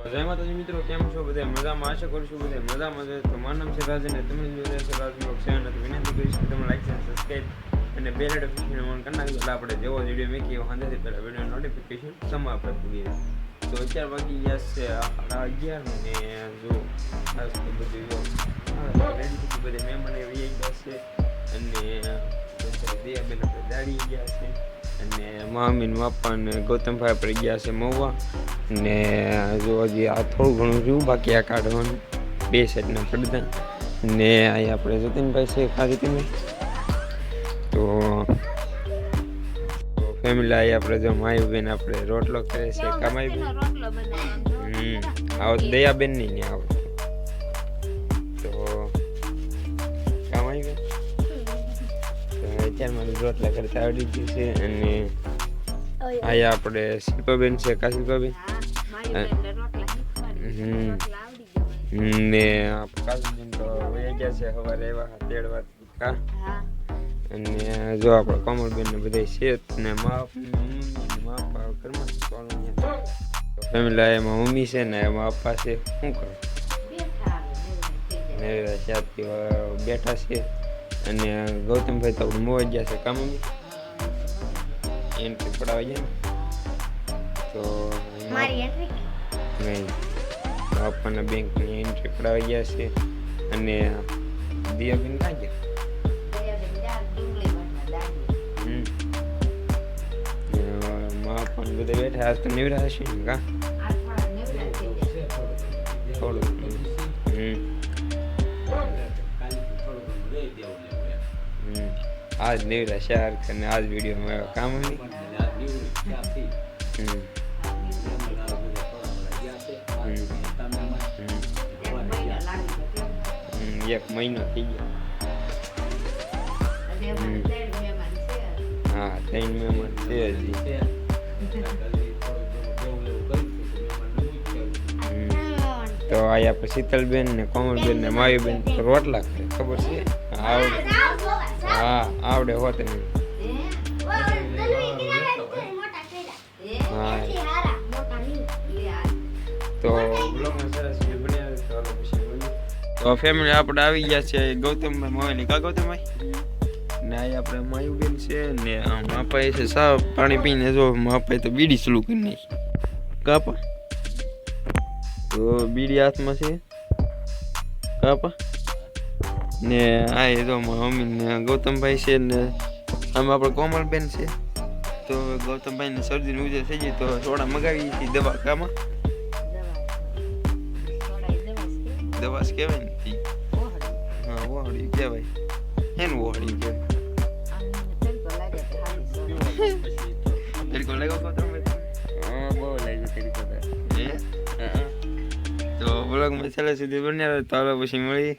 જય માતાજી મિત્રો, કેમ છો? બધા મજામાં? આશા કરું છું બધા મજામાં છે. તો મારું નામ છે રાજ અને તમે જોઈ રહ્યા છો રાજ સેવન તો વિનંતી કરીશ કે તમે લાઈક અને સબસ્ક્રાઈબ અને બેલ નોટિફિકેશન ઓન કરી નાખજો. એટલે આપણે જેવો વીડિયો મેકીએ એવો હાંધેથી પહેલાં વીડિયો નોટિફિકેશન સમા આપણે પૂરી તો અત્યાર વાગી ગયા છે અગિયાર ને જો ખાસ તો બધું જો બધે મહેમાન એવી ગયા છે. અને દિયાબેન આપણે દાડી ગયા છે. અને મામી ને બાપા ને ગૌતમભાઈ આપણે ગયા છે મહુવા ને જો હજી આ થોડું ઘણું રહ્યું બાકી આ કાઢવાનું બે સાઈડના પડદા ને અહીંયા આપણે જતીનભાઈ છે ખાલી તમે તો ફેમિલી આવી આપણે જો માયુ બેન આપણે રોટલો કરે છે કમાઈ બેન રોટલો બનાવવાનો હમ આવો તો દયાબેન ની ને આવો તો રોટલા કરતા આવડી ગયું છે અને અહીંયા આપણે શિલ્પાબેન છે. કા શિલ્પાબેન. ને કાજુબેન તો વયા ગયા છે. સવારે આવ્યા તેડવા કા અને જો આપણે કોમલબેન ને બધા છે ને મા મા પપ્પા ફેમિલી એમાં મમ્મી છે ને એમાં પપ્પા છે. શું કરો બેઠા છે. અને ગૌતમભાઈ તો આપણે મોવા ગયા છે કા મમ્મી એન્ટ્રી પડાવવા ગયા ને તો મારી એન્ટ્રી નહીં પપ્પાના બેંકની એન્ટ્રી પડાવી ગયા છે અને દિયાબેન ક્યાં ગયા હમ. ને મા પણ બધા બેઠા આજ તો નિવરા હશે ને કા થોડું હમ હમ આજ નિવરા શહેર અને આજ વિડીયોમાં કામ નહીં હમ હમ એક મહિનો થઈ ગયો હા ત્રણ મહેમાન છે હજી હમ. તો આયા પછી શીતલબેન ને કોમલબેન ને માયુબેન તો રોટલા કરે ખબર છે આવડે હા, આવડે હોત ને તો તો ફેમિલી આપણે આવી ગયા છે ગૌતમભાઈ મોબાઈલ કા ગૌતમભાઈ? ને આ આપણે માયુબેન છે ને માપાએ છે સાવ પાણી પીને જો માપાએ તો બીડી ચાલુ કરી નાખી. કાપા? તો બીડી હાથમાં છે? કાપા? ને આ એ તો મમ્મી ને ગૌતમભાઈ છે ને આમાં આપણે કોમલબેન છે. તો ગૌતમભાઈ ને શરદી ઉજર થઈ ગઈ તો સોડા મગાવી છીએ દવા કામાં દવા કહેવાય ને હા વોહડી કહેવાય. હેન વોહડી કહેવાય. તરીકો હા બહુ લાગ્યું તેરી એ પાસે હા. તો બ્લોગમાં છેલ્લે સુધી બન્યા તો પછી મળી